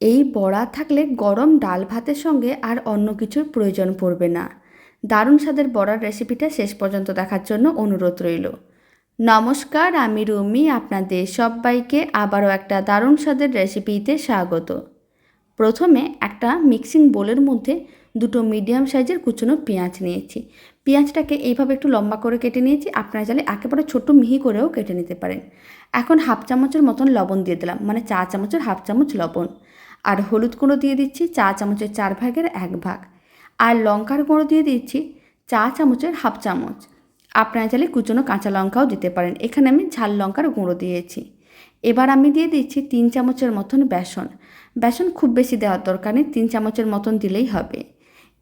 এই বড়া থাকলে গরম ডাল ভাতের সঙ্গে আর অন্য কিছুর প্রয়োজন পড়বে না। দারুণ স্বাদের বড়ার রেসিপিটা শেষ পর্যন্ত দেখার জন্য অনুরোধ রইল। নমস্কার, আমি রুমি, আপনাদের সবাইকে আবারও একটা দারুণ স্বাদের রেসিপিতে স্বাগত। প্রথমে একটা মিক্সিং বোলের মধ্যে দুটো মিডিয়াম সাইজের কুচনো পেঁয়াজ নিয়েছি। পেঁয়াজটাকে এইভাবে একটু লম্বা করে কেটে নিয়েছি। আপনারা চাইলে একেবারে ছোট মিহি করেও কেটে নিতে পারেন। এখন হাফ চামচের মতন লবণ দিয়ে দিলাম মানে চা চামচের হাফ চামচ লবণ। আর হলুদ গুঁড়ো দিয়ে দিচ্ছি চা চামচের চার ভাগের এক ভাগ। আর লঙ্কার গুঁড়ো দিয়ে দিচ্ছি চা চামচের হাফ চামচ। আপনারা চাইলে কুচনো কাঁচা লঙ্কাও দিতে পারেন। এখানে আমি ঝাল লঙ্কার গুঁড়ো দিয়েছি। এবার আমি দিয়ে দিচ্ছি তিন চামচের মতন বেসন। বেসন খুব বেশি দেওয়ার দরকার নেই, তিন চামচের মতন দিলেই হবে।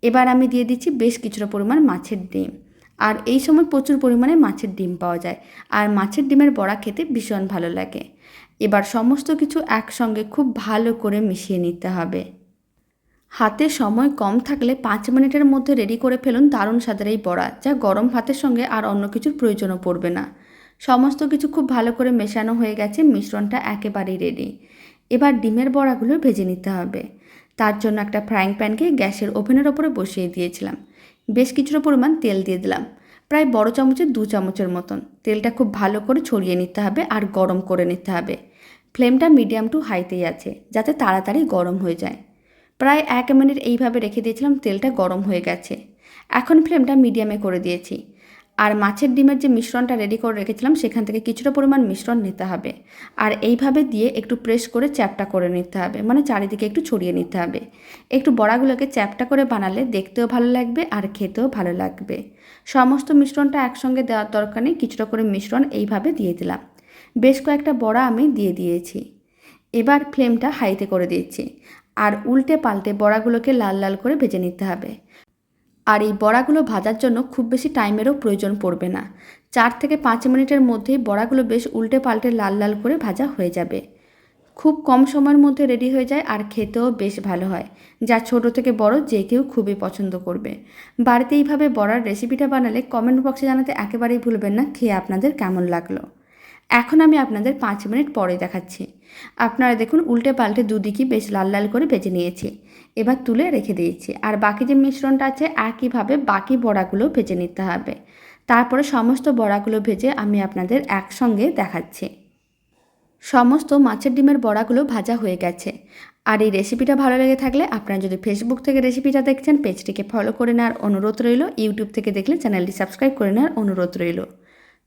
এবার আমি দিয়ে দিচ্ছি বেশ কিছুটা পরিমাণ মাছের ডিম। আর এই সময় প্রচুর পরিমাণে মাছের ডিম পাওয়া যায়। আর মাছের ডিমের বড়া খেতে ভীষণ ভালো লাগে। এবার সমস্ত কিছু একসঙ্গে খুব ভালো করে মিশিয়ে নিতে হবে। হাতে সময় কম থাকলে পাঁচ মিনিটের মধ্যে রেডি করে ফেলুন দারুণ স্বাদের এই বড়া, যা গরম ভাতের সঙ্গে আর অন্য কিছুর প্রয়োজনও পড়বে না। সমস্ত কিছু খুব ভালো করে মেশানো হয়ে গেছে, মিশ্রণটা একেবারেই রেডি। এবার ডিমের বড়াগুলো ভেজে নিতে হবে। তার জন্য একটা ফ্রাইং প্যানকে গ্যাসের ওভেনের ওপরে বসিয়ে দিয়েছিলাম। বেশ কিছুটা পরিমাণ তেল দিয়ে দিলাম। প্রায় বড় চামচের দু চামচের মতন। তেলটা খুব ভালো করে ছড়িয়ে নিতে হবে আর গরম করে নিতে হবে। ফ্লেমটা মিডিয়াম টু হাইতেই আছে, যাতে তাড়াতাড়ি গরম হয়ে যায়। প্রায় এক মিনিট এইভাবে রেখে দিয়েছিলাম, তেলটা গরম হয়ে গেছে। এখন ফ্লেমটা মিডিয়ামে করে দিয়েছি। আর মাছের ডিমের যে মিশ্রণটা রেডি করে রেখেছিলাম, সেখান থেকে কিছুটা পরিমাণ মিশ্রণ নিতে হবে। আর এইভাবে দিয়ে একটু প্রেস করে চ্যাপটা করে নিতে হবে মানে চারিদিকে একটু ছড়িয়ে নিতে হবে। একটু বড়াগুলোকে চ্যাপটা করে বানালে দেখতেও ভালো লাগবে আর খেতেও ভালো লাগবে। সমস্ত মিশ্রণটা একসঙ্গে দেওয়ার দরকার নেই, কিছুটা করে মিশ্রণ এইভাবে দিয়ে দিলাম। বেশ কয়েকটা বড়া আমি দিয়ে দিয়েছি। এবার ফ্লেমটা হাইতে করে দিয়েছি। আর উল্টে পাল্টে বড়াগুলোকে লাল লাল করে ভেজে নিতে হবে। আর এই বড়াগুলো ভাজার জন্য খুব বেশি টাইমেরও প্রয়োজন পড়বে না। চার থেকে পাঁচ মিনিটের মধ্যেই বড়াগুলো বেশ উল্টে পাল্টে লাল লাল করে ভাজা হয়ে যাবে। খুব কম সময়ের মধ্যে রেডি হয়ে যায় আর খেতেও বেশ ভালো হয়, যা ছোট থেকে বড় যে কেউ খুবই পছন্দ করবে। বাড়িতে এইভাবে বড়ার রেসিপিটা বানালে কমেন্ট বক্সে জানাতে একেবারেই ভুলবেন না, খেয়ে আপনাদের কেমন লাগল? এখন আমি আপনাদের পাঁচ মিনিট পরে দেখাচ্ছি। আপনারা দেখুন উল্টে পাল্টে দুদিকই বেশ লাল লাল করে ভেজে নিয়েছি। এবার তুলে রেখে দিয়েছি। আর বাকি যে মিশ্রণটা আছে, একইভাবে বাকি বড়াগুলো ভেজে নিতে হবে। তারপরে সমস্ত বড়াগুলো ভেজে আমি আপনাদের একসঙ্গে দেখাচ্ছি। সমস্ত মাছের ডিমের বড়াগুলো ভাজা হয়ে গেছে। আর এই রেসিপিটা ভালো লেগে থাকলে আপনারা যদি ফেসবুক থেকে রেসিপিটা দেখছেন, পেজটিকে ফলো করে নেওয়ার অনুরোধ রইল। ইউটিউব থেকে দেখলে চ্যানেলটি সাবস্ক্রাইব করে নেওয়ার অনুরোধ রইল।